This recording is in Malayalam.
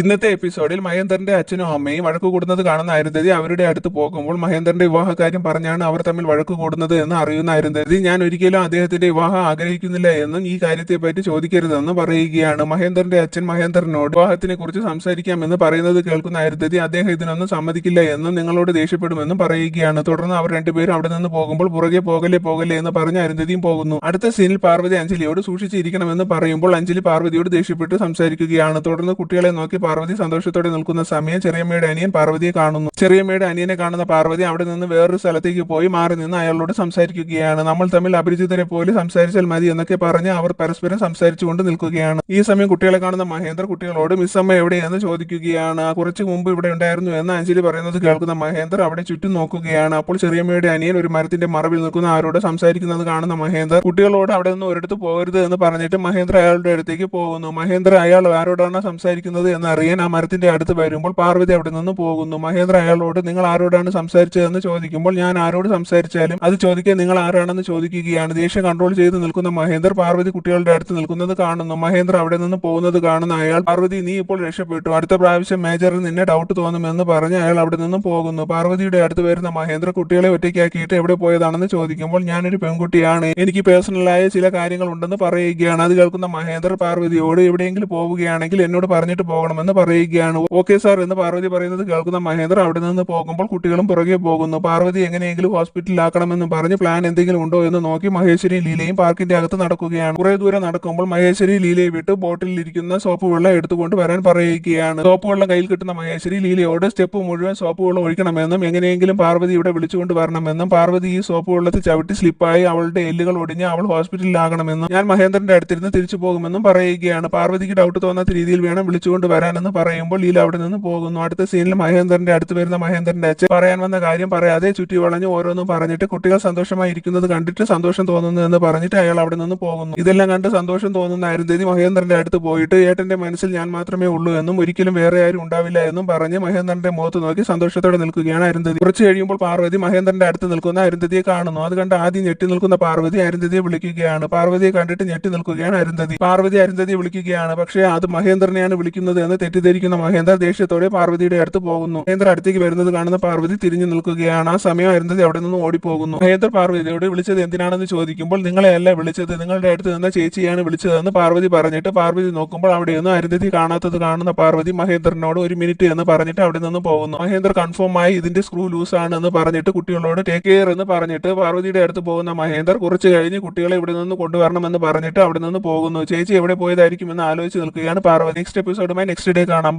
ഇന്നത്തെ എപ്പിസോഡിൽ മഹേന്ദ്രന്റെ അച്ഛനും അമ്മയും വഴക്ക് കൂടുന്നത് കാണുന്ന അരുന്ധതി അവരുടെ അടുത്ത് പോകുമ്പോൾ മഹേന്ദ്രന്റെ വിവാഹ കാര്യം പറഞ്ഞാണ് അവർ തമ്മിൽ വഴക്ക് കൂടുന്നത് എന്ന് അറിയുന്ന അരുന്ധതി ഞാൻ ഒരിക്കലും അദ്ദേഹത്തിന്റെ വിവാഹം ആഗ്രഹിക്കുന്നില്ല എന്നും ഈ കാര്യത്തെ പറ്റി ചോദിക്കരുതെന്ന് പറയുകയാണ്. മഹേന്ദ്രന്റെ അച്ഛൻ മഹേന്ദ്രനോട് വിവാഹത്തിനെ കുറിച്ച് സംസാരിക്കാമെന്ന് പറയുന്നത് കേൾക്കുന്ന അരുന്ധതി അദ്ദേഹം ഇതിനൊന്നും സമ്മതിക്കില്ല എന്നും നിങ്ങളോട് ദേഷ്യപ്പെടുമെന്നും പറയുകയാണ്. തുടർന്ന് അവർ രണ്ടുപേരും അവിടെ നിന്ന് പോകുമ്പോൾ പുറകെ പോകലേ പോകലേ എന്ന് പറഞ്ഞ് അരുന്ധതിയും പോകുന്നു. അടുത്ത സീനിൽ പാർവതി അഞ്ജലിയോട് സൂക്ഷിച്ചിരിക്കണമെന്ന് പറയുമ്പോൾ അഞ്ജലി പാർവതിയോട് ദേഷ്യപ്പെട്ട് സംസാരിക്കുകയാണ്. തുടർന്ന് കുട്ടികളെ നോക്കി പാർവതി സന്തോഷത്തോടെ നിൽക്കുന്ന സമയം ചെറിയമ്മയുടെ അനിയൻ പാർവതിയെ കാണുന്നു. ചെറിയമ്മയുടെ അനിയനെ കാണുന്ന പാർവതി അവിടെ നിന്ന് വേറൊരു സ്ഥലത്തേക്ക് പോയി മാറി നിന്ന് അയാളോട് സംസാരിക്കുകയാണ്. നമ്മൾ തമ്മിൽ അപരിചിതരെ പോലെ സംസാരിച്ചാൽ മതി എന്നൊക്കെ പറഞ്ഞ് അവർ പരസ്പരം സംസാരിച്ചുകൊണ്ട് നിൽക്കുകയാണ്. ഈ സമയം കുട്ടികളെ കാണുന്ന മഹേന്ദ്ര കുട്ടികളോട് മിസ് അമ്മ എവിടെയെന്ന് ചോദിക്കുകയാണ്. "ആ, കുറച്ച് മുമ്പ് ഇവിടെ ഉണ്ടായിരുന്നു എന്ന് അഞ്ജലി പറയുന്നത് കേൾക്കുന്ന മഹേന്ദ്ര അവിടെ ചുറ്റും നോക്കുകയാണ്. അപ്പോൾ ചെറിയമ്മയുടെ അനിയൻ ഒരു മരത്തിന്റെ മറവിൽ നിൽക്കുന്ന. ആരോട് സംസാരിക്കുന്നത് കാണുന്ന മഹേന്ദ്ര കുട്ടികളോട് അവിടെ നിന്ന് ഒരിടത്ത് പോകരുത് എന്ന് പറഞ്ഞിട്ട് മഹേന്ദ്ര അയാളുടെ അടുത്തേക്ക് പോകുന്നു. മഹേന്ദ്ര അയാൾ ആരോടാണ് സംസാരിക്കുന്നത്? എന്ന് അറിയാൻ ആ മരത്തിന്റെ അടുത്ത് വരുമ്പോൾ പാർവതി അവിടെ നിന്ന് പോകുന്നു. മഹേന്ദ്ര അയാളോട് നിങ്ങൾ ആരോടാണ് സംസാരിച്ചതെന്ന് ചോദിക്കുമ്പോൾ ഞാൻ ആരോട് സംസാരിച്ചാലും അത് ചോദിക്കാൻ നിങ്ങൾ ആരാണെന്ന് ചോദിക്കുകയാണ്. ദേഷ്യം കൺട്രോൾ ചെയ്ത് നിൽക്കുന്ന മഹേന്ദ്ര പാർവതി കുട്ടികളുടെ അടുത്ത് നിൽക്കുന്നത് കാണുന്നു. മഹേന്ദ്ര അവിടെ നിന്ന് പോകുന്നത് കാണുന്ന അയാൾ പാർവതി നീ ഇപ്പോൾ രക്ഷപ്പെട്ടു. അടുത്ത പ്രാവശ്യം മേജറിന് നിന്നെ ഡൗട്ട് തോന്നുമെന്ന് പറഞ്ഞ് അയാൾ അവിടെ നിന്ന് പോകുന്നു. പാർവതിയുടെ അടുത്ത് വരുന്ന മഹേന്ദ്ര കുട്ടികളെ ഒറ്റയ്ക്കാക്കിയിട്ട് എവിടെ പോയതാണെന്ന് ചോദിക്കുമ്പോൾ ഞാനൊരു പെൺകുട്ടിയാണ്. എനിക്ക് പേഴ്സണലായ ചില കാര്യങ്ങൾ ഉണ്ടെന്ന് പറയുകയാണ്. അത് കേൾക്കുന്ന മഹേന്ദ്ര പാർവതിയോട് എവിടെയെങ്കിലും പോവുകയാണെങ്കിൽ എന്നോട് പറഞ്ഞിട്ട് പോകണമെന്ന് പറയുകയാണ്. ഓക്കെ സാർ എന്ന് പാർവതി പറയുന്നത് കേൾക്കുന്ന മഹേന്ദ്ര അവിടെ നിന്ന് പോകുമ്പോൾ കുട്ടികളും പുറകെ പോകുന്നു. പാർവതി എങ്ങനെയെങ്കിലും ഹോസ്പിറ്റലിലാക്കണമെന്ന് പറഞ്ഞ് പ്ലാൻ എന്തെങ്കിലും ഉണ്ടോ എന്ന് നോക്കി മഹേശ്വരി ലീലയും പാർക്കിന്റെ അകത്ത് നടക്കുകയാണ്. കുറെ ദൂരം നടക്കുമ്പോൾ മഹേശ്വരി ലീലയെ വിട്ട് ബോട്ടിൽ ഇരിക്കുന്ന സോപ്പ് വെള്ളം എടുത്തുകൊണ്ട് വരാൻ പറയുകയാണ്. സോപ്പ് വെള്ളം കയ്യിൽ കിട്ടുന്ന മഹേശ്വരി ലീലയോട് സ്റ്റെപ്പ് മുഴുവൻ സോപ്പ് വെള്ളം ഒഴിക്കണമെന്നും എങ്ങനെയെങ്കിലും പാർവതി ഇവിടെ വിളിച്ചുകൊണ്ട് വരണമെന്നും പാർവതി ഈ സോപ്പ് വെള്ളത്തിൽ ചവിട്ടി സ്ലിപ്പായി അവളുടെ എല്ലുകൾ ഒടിഞ്ഞ് അവൾ ഹോസ്പിറ്റലിലാകണമെന്നും ഞാൻ മഹേന്ദ്രന്റെ അടുത്തിരുന്ന് തിരിച്ചു പോകുമെന്നും പറയുകയാണ്. പാർവതിക്ക് ഡൗട്ട് തോന്നാത്ത രീതിയിൽ വേണം വിളിച്ചുകൊണ്ട് വരാനെന്ന് പറയുമ്പോൾ ലീല അവിടെ നിന്ന് പോകുന്നു. അടുത്ത സീനിൽ മഹേന്ദ്രന്റെ അടുത്ത് വരുന്ന മഹേന്ദ്രന്റെ അച്ഛൻ പറയാൻ വന്ന കാര്യം പറയാതെ ചുറ്റി വളഞ്ഞ് ഓരോന്നും പറഞ്ഞിട്ട് കുട്ടികൾ സന്തോഷമായി ഇരിക്കുന്നത് കണ്ടിട്ട് സന്തോഷം തോന്നുന്നു എന്ന് പറഞ്ഞിട്ട് അയാൾ അവിടെ നിന്ന് പോകുന്നു. ഇതെല്ലാം കണ്ട് സന്തോഷം തോന്നുന്ന അരുന്ധതി മഹേന്ദ്രന്റെ അടുത്ത് പോയിട്ട് ഏട്ടന്റെ മനസ്സിൽ ഞാൻ മാത്രമേ ഉള്ളൂ എന്നും ഒരിക്കലും വേറെ ആരും ഉണ്ടാവില്ല എന്നും പറഞ്ഞ് മഹേന്ദ്രന്റെ മുഖത്ത് നോക്കി സന്തോഷത്തോടെ നിൽക്കുകയാണ് അരുന്ധതി. കുറച്ച് കഴിയുമ്പോൾ പാർവതി മഹേന്ദ്രന്റെ അടുത്ത് നിൽക്കുന്ന. അരുന്ധതിയെ കാണുന്നു. അത് കണ്ട് ആദ്യം ഞെട്ടി നിൽക്കുന്ന പാർവതി അരുന്ധതിയെ വിളിക്കുകയാണ്. പാർവതിയെ കണ്ടിട്ട് ഞെട്ടി നിൽക്കുകയാണ് അരുന്ധതി. പാർവതി അരുന്ധതിയെ വിളിക്കുകയാണ്. പക്ഷേ അത് മഹേന്ദ്രനെയാണ് വിളിക്കുന്നത് എന്ന് തെറ്റിദ്ധരിക്കുന്ന മഹേന്ദ്ര ദേഷ്യത്തോടെ പാർവതിയുടെ അടുത്ത് പോകുന്നു. മഹേന്ദ്ര അടുത്തേക്ക് വരുന്നത് കാണുന്ന പാർവതി തിരിഞ്ഞു നിൽക്കുകയാണ്. ആ സമയം അരുന്ധതി അവിടെ നിന്ന് ഓടിപ്പോകുന്നു? മഹേന്ദ്ര പാർവതിയോട് വിളിച്ചത് എന്തിനാണെന്ന് ചോദിക്കുമ്പോൾ നിങ്ങളെയല്ല വിളിച്ചത്. നിങ്ങളുടെ അടുത്ത് നിന്ന ചേച്ചിയാണ് വിളിച്ചതെന്ന് പാർവതി പറഞ്ഞിട്ട് പാർവതി നോക്കുമ്പോൾ അവിടെയൊന്നും അരുന്ധതി കാണാത്തത് കാണുന്ന പാർവതി മഹേന്ദ്രനോട് ഒരു മിനിറ്റ് എന്ന് പറഞ്ഞിട്ട് അവിടെ നിന്ന് പോകുന്നു. മഹേന്ദ്ര കൺഫേം ആയി ഇതിന്റെ സ്ക്രൂ ലൂസ് ആണ് എന്ന് പറഞ്ഞിട്ട് കുട്ടികളോട് ടേക്ക് കെയർ എന്ന് പറഞ്ഞിട്ട് പാർവതിയുടെ അടുത്ത് പോകുന്ന മഹേന്ദ്ര കുറച്ച് കഴിഞ്ഞ് കുട്ടികളെ ഇവിടെ നിന്ന് കൊണ്ടുവരണമെന്ന് പറഞ്ഞിട്ട് അവിടെ നിന്ന് പോകുന്നു. ചേച്ചി എവിടെ പോയതായിരിക്കും എന്ന് ആലോചിച്ച് നിൽക്കുകയാണ് പാർവതി. നെക്സ്റ്റ് എപ്പിസോഡുമായി നെക്സ്റ്റ് ഡേ കാണാം